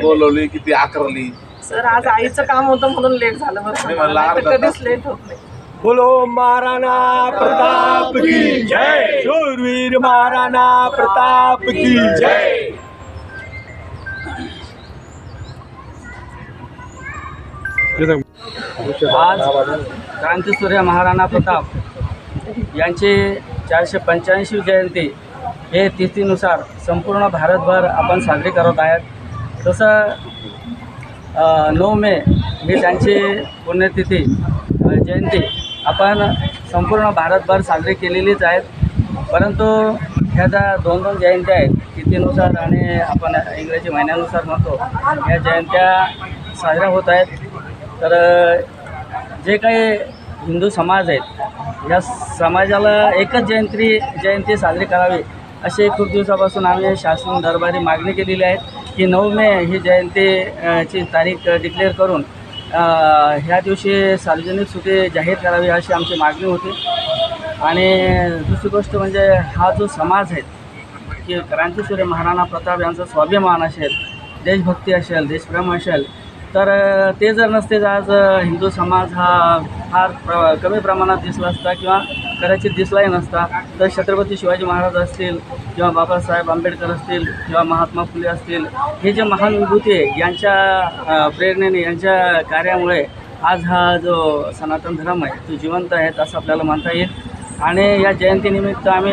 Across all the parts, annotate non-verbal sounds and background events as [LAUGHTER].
बोलवली किती आकरली. सर आज आईचं काम होतं म्हणून लेट झालं बरं. कधीच लेट होत नाही. बोलो महाराणा प्रताप की जय. शूरवीर महाराणा प्रताप की जय. आज क्रांतीसूर्य महाराणा प्रताप यांची चारशे पंच्याऐंशी जयंती हे तिथीनुसार संपूर्ण भारतभर आपण साजरी करत आहेत. तसं नऊ मे ही त्यांची पुण्यतिथी जयंती आपण संपूर्ण भारतभर साजरी केलेलीच आहेत परंतु ह्या ज्या दोन दोन जयंत्या आहेत. तिथीनुसार आणि आपण इंग्रजी महिन्यानुसार म्हणतो. ह्या जयंत्या साजऱ्या होत आहेत. तर जे काही हिंदू समाज आहेत या समाजाला एकच जयंती जयंती साजरी करावी अशी खूप दिवसापासून आम्ही शासन दरबारी मागणी केलेली आहे की नऊ मे ही जयंतीची तारीख डिक्लेअर करून ह्या दिवशी सार्वजनिक सुट्टी जाहीर करावी अशी आमची मागणी होती. आणि दुसरी गोष्ट म्हणजे हा जो समाज आहे की क्रांतीसूर्य महाराणा प्रताप यांचा स्वाभिमान असेल देशभक्ती असेल देशप्रेम असेल तर ते जर नसते तर आज हिंदू समाज हा फार प्र कमी प्रमाणात दिसला असता किंवा कदाचित दिसलाही नसता. तर छत्रपती शिवाजी महाराज असतील किंवा बाबासाहेब आंबेडकर असतील किंवा महात्मा फुले असतील हे जे महान विभूती आहे यांच्या प्रेरणेने यांच्या कार्यामुळे आज हा जो सनातन धर्म आहे तो जिवंत आहे असं आपल्याला म्हणता येईल. आणि या जयंतीनिमित्त आम्ही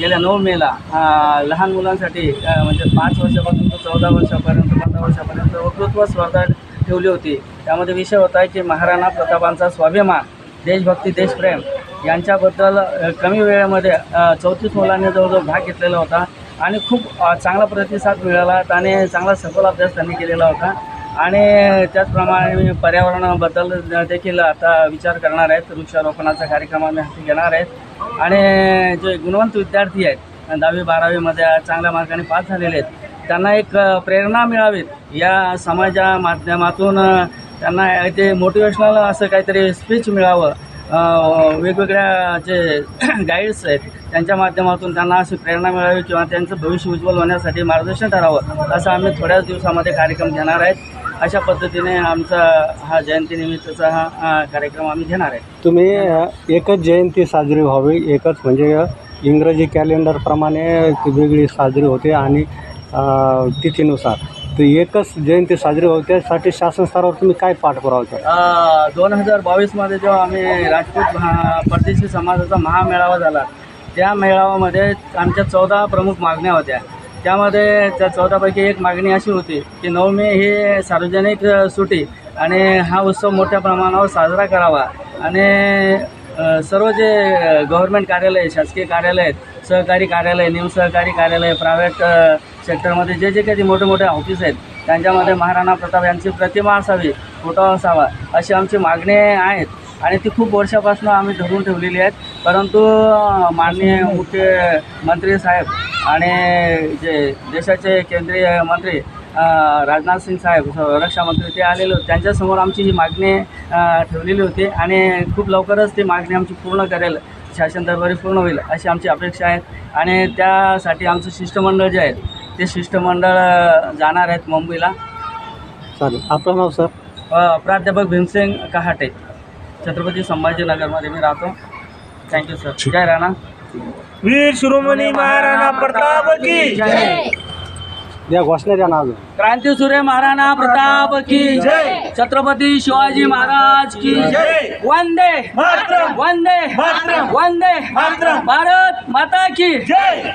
गेल्या नऊ मेला लहान मुलांसाठी म्हणजे पाच वर्षापासून ते चौदा वर्षापर्यंत पंधरा वर्षापर्यंत व स्पर्धा ठेवली होती. त्यामध्ये विषय होता की महाराणा प्रतापांचा स्वाभिमान देशभक्ती देशप्रेम यांच्याबद्दल कमी वेळेमध्ये चौतीस मुलांनी जवळजवळ भाग घेतलेला होता आणि खूप चांगला प्रतिसाद मिळाला. आणि चांगला सखोल अभ्यास त्यांनी केलेला होता. आणि त्याचप्रमाणे मी पर्यावरणाबद्दल देखील आता विचार करणार आहेत. वृक्षारोपणाचा कार्यक्रम आम्ही हाती घेणार आहेत. आणि जे गुणवंत विद्यार्थी आहेत दहावी बारावीमध्ये चांगल्या मार्गाने पास झालेले आहेत त्यांना एक प्रेरणा मिळावीत या समाजा माध्यमातून त्यांना ते मोटिवेशनल असं काहीतरी स्पीच मिळावं. वेगवेगळ्या जे [CLEARS THROAT] गाईड्स आहेत त्यांच्या माध्यमातून त्यांना अशी प्रेरणा मिळावी किंवा त्यांचं भविष्य उज्ज्वल होण्यासाठी मार्गदर्शन ठरावं असं आम्ही थोड्याच दिवसामध्ये कार्यक्रम घेणार आहेत. अशा पद्धतीने आमचा हा जयंतीनिमित्तचा हा कार्यक्रम आम्ही घेणार आहे. तुम्ही एकच जयंती साजरी व्हावी एकच म्हणजे इंग्रजी कॅलेंडरप्रमाणे वेगळी साजरी होते आणि तिथीनुसार. तर एकच जयंती साजरी होते त्यासाठी शासन स्तरावर तुम्ही काय पाठपुरावा केला दोन हजार बावीसमध्ये जेव्हा आम्ही राजपूत महा परदेशी समाजाचा महामेळावा झाला त्या मेळाव्यामध्ये आमच्या चौदा प्रमुख मागण्या होत्या. त्यामध्ये त्या चौदापैकी एक मागणी अशी होती की नऊ मे सार्वजनिक सुटी आणि हा उत्सव मोठ्या प्रमाणावर साजरा करावा. आणि सर्व जे गव्हर्मेंट कार्यालय शासकीय कार्यालय सहकारी कार्यालय निमसहकारी कार्यालय प्रायव्हेट सेक्टरमध्ये जे जे काही मोठे मोठे ऑफिस आहेत त्यांच्यामध्ये महाराणा प्रताप यांची प्रतिमा असावी फोटो असावा अशी आमची मागणी आहेत. आणि ती खूप वर्षापासून आम्ही धरून ठेवलेली आहेत. परंतु माननीय मुख्यमंत्री साहेब आणि जे देशाचे केंद्रीय मंत्री राजनाथ सिंग साहेब स- रक्षामंत्री ते आलेले होते. त्यांच्यासमोर आमची ही मागणी ठेवलेली होती. आणि खूप लवकरच ती मागणी आमची पूर्ण करेल. शासन दरबारी पूर्ण होईल अशी आमची अपेक्षा आहे. आणि त्यासाठी आमचं शिष्टमंडळ जे आहे ते शिष्टमंडळ जाणार आहेत मुंबईला. चालेल. आपलं नाव सर? अ, प्राध्यापक भीमसिंग कहाटे छत्रपती संभाजीनगरमध्ये मी राहतो. थँक्यू सर जय राणा. वीर शिरोमणी महाराणा प्रताप की जय. या घोषणा द्या ना अजून. क्रांतीसूर्य महाराणा प्रताप की जय. छत्रपती शिवाजी महाराज की जय. वंदे. वंदे. वंदे. भारत माता की जय.